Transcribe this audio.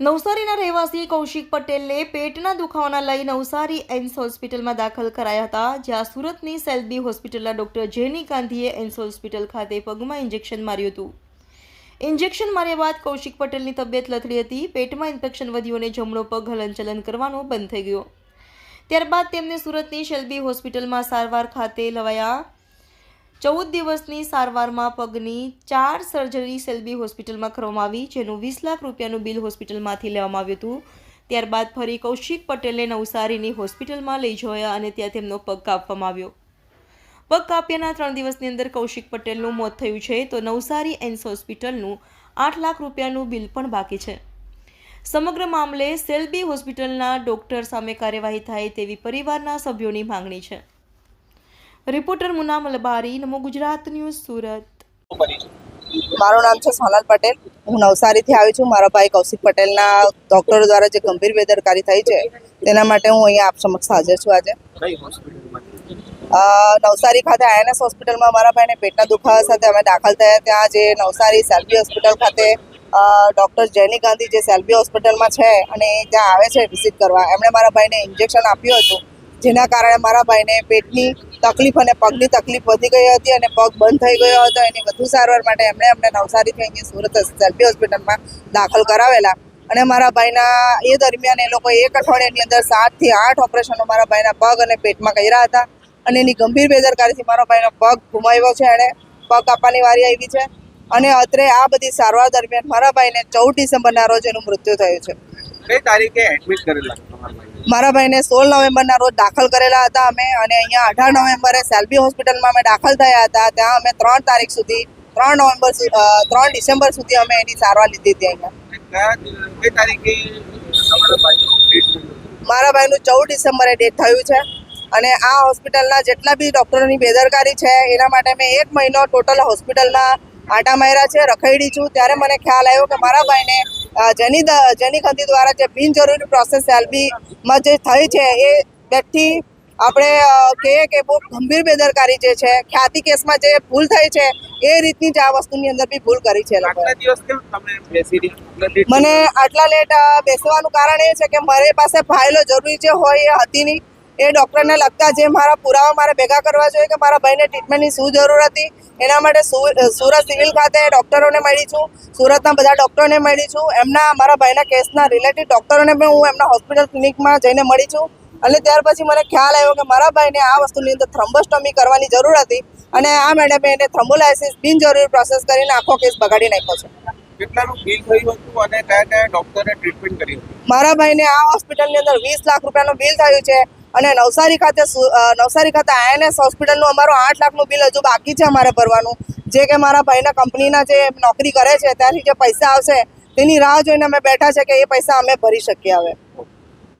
નવસારીના રહેવાસી કૌશિક પટેલને પેટના દુખાવાના લઈ નવસારી એમ્સ હોસ્પિટલમાં દાખલ કરાયા હતા, જ્યાં સુરતની સેલ્બી હોસ્પિટલના ડોક્ટર જેની ગાંધીએ એમ્સ હોસ્પિટલ ખાતે પગમાં ઇન્જેક્શન માર્યું હતું. ઇન્જેક્શન માર્યા બાદ કૌશિક પટેલની તબિયત લથડી હતી, પેટમાં ઇન્ફેક્શન વધ્યું અને જમણો પગ હલનચલન કરવાનો બંધ થઈ ગયો. ત્યારબાદ તેમને સુરતની સેલ્બી હોસ્પિટલમાં સારવાર ખાતે લવાયા. ચૌદ દિવસની સારવારમાં પગની ચાર સર્જરી સેલ્બી હોસ્પિટલમાં કરવામાં આવી, જેનું વીસ લાખ રૂપિયાનું બિલ હોસ્પિટલમાંથી લેવામાં આવ્યું હતું. ત્યારબાદ ફરી કૌશિક પટેલને નવસારીની હોસ્પિટલમાં લઈ જવાયા અને ત્યાં તેમનો પગ કાપવામાં આવ્યો. પગ કાપ્યાના ત્રણ દિવસની અંદર કૌશિક પટેલનું મોત થયું છે, તો નવસારી એન્સ હોસ્પિટલનું આઠ લાખ રૂપિયાનું બિલ પણ બાકી છે. સમગ્ર મામલે સેલ્બી હોસ્પિટલના ડોક્ટર સામે કાર્યવાહી થાય તેવી પરિવારના સભ્યોની માંગણી છે. Reporter Muna Malbari Namo Gujarat news Surat. મારું નામ છે સોનલ પટેલ. હું નવસારીથી આવી છું. મારા ભાઈ કૌશિક પટેલના ડોક્ટરો દ્વારા જે ગંભીર બેદરકારી થઈ છે તેના માટે હું અહીંયા આપ સમક્ષ હાજર છું આજે. નવસારી ખાતે આઈએનએસ હોસ્પિટલમાં મારા ભાઈને પેટના દુખાવા સાથે અમે દાખલ થયા ત્યાં જે નવસારી સેલ્બી હોસ્પિટલ ખાતે ડૉક્ટર જેની ગાંધી જે સેલ્બી હોસ્પિટલમાં છે અને એ ત્યાં આવે છે વિઝિટ કરવા. એમણે મારા ભાઈને ઇન્જેક્શન આપ્યું હતું જેના કારણે મારા ભાઈને પેટની તકલીફ અને પગની તકલીફ વધી ગઈ હતી અને પગ બંધ થઈ ગયો હતો. એની વધુ સારવાર માટે એમણે અમને નવસારીથી અહીંયા સુરત સેલ્ફી હોસ્પિટલમાં દાખલ કરાવેલા. અને મારા ભાઈના એ દરમિયાન એ લોકો એક અઠવાડિયાની અંદર સાતથી આઠ ઓપરેશનો મારા ભાઈના પગ અને પેટમાં કર્યા હતા. અને એની ગંભીર બેદરકારીથી મારા ભાઈનો પગ ગુમાવ્યો છે. એણે પગ કાપવાની વારી આવી છે. અને અત્રે આ બધી સારવાર દરમિયાન મારા ભાઈને ચૌદ ડિસેમ્બરના રોજ એનું મૃત્યુ થયું છે. કઈ તારીખે એડમિટ કરેલા મારા ભાઈને સોળ નવેમ્બરના રોજ દાખલ કરેલા હતા અમે અને અહીંયા અઢાર નવેમ્બરે સેલ્બી હોસ્પિટલમાં અમે દાખલ થયા હતા. ત્યાં અમે ત્રણ તારીખ સુધી ત્રણ નવેમ્બર ત્રણ ડિસેમ્બર સુધી અમે એની સારવાર લીધી હતી અહીંયા. મારા ભાઈનું ચૌદ ડિસેમ્બરે ડેટ થયું છે અને આ હોસ્પિટલના જેટલા બી ડૉક્ટરોની બેદરકારી છે એના માટે મેં એક મહિનો ટોટલ હોસ્પિટલમાં આંટા માર્યા છે રખડી છું. ત્યારે મને ખ્યાલ આવ્યો કે મારા ભાઈને જેની જેની ખંતી દ્વારા જે બિનજરૂરી પ્રોસેસ એલબીમાં જે થઈ છે એ બેઠી આપણે કહીએ કે બહુ ગંભીર બેદરકારી જે છે ખ્યાતિ કેસમાં જે ભૂલ થઈ છે એ રીતની જ આ વસ્તુની અંદર બી ભૂલ કરી છે મને આટલા લેટ બેસવાનું કારણ એ છે કે મારી પાસે ફાઇલો જરૂરી જે હોય એ હતી નહીં. એ ડૉક્ટરને લગતા જે મારા પુરાવા મારે ભેગા કરવા જોઈએ કે મારા ભાઈને ટ્રીટમેન્ટની શું જરૂર હતી એના માટે સુરત સિવિલ ખાતે ડૉક્ટરોને મળી છું સુરતના બધા ડૉક્ટરોને મળી છું એમના મારા ભાઈના કેસના રિલેટેડ ડૉક્ટરોને પણ હું એમના હોસ્પિટલ ક્લિનિકમાં જઈને મળી છું. અને ત્યાર પછી મને ખ્યાલ આવ્યો કે મારા ભાઈને આ વસ્તુની અંદર થ્રમ્બોસ્ટોમી કરવાની જરૂર હતી અને આ મેડમે એને થ્રમ્બોલાઇસિસ બિનજરૂરી પ્રોસેસ કરીને આખો કેસ બગાડી નાખ્યો છે. મારા ભાઈને આ હોસ્પિટલની અંદર વીસ લાખ રૂપિયાનું બિલ થયું છે અને નવસારી ખાતે નવસારી ખાતે આઈએનએસ હોસ્પિટલનું અમારું આઠ લાખનું બિલ હજુ બાકી છે અમારે ભરવાનું. જે કે મારા ભાઈના કંપનીના જે નોકરી કરે છે, ત્યાંથી જે પૈસા આવશે, તેની રાહ જોઈને અમે બેઠા છે કે એ પૈસા અમે ભરી શકીએ હવે.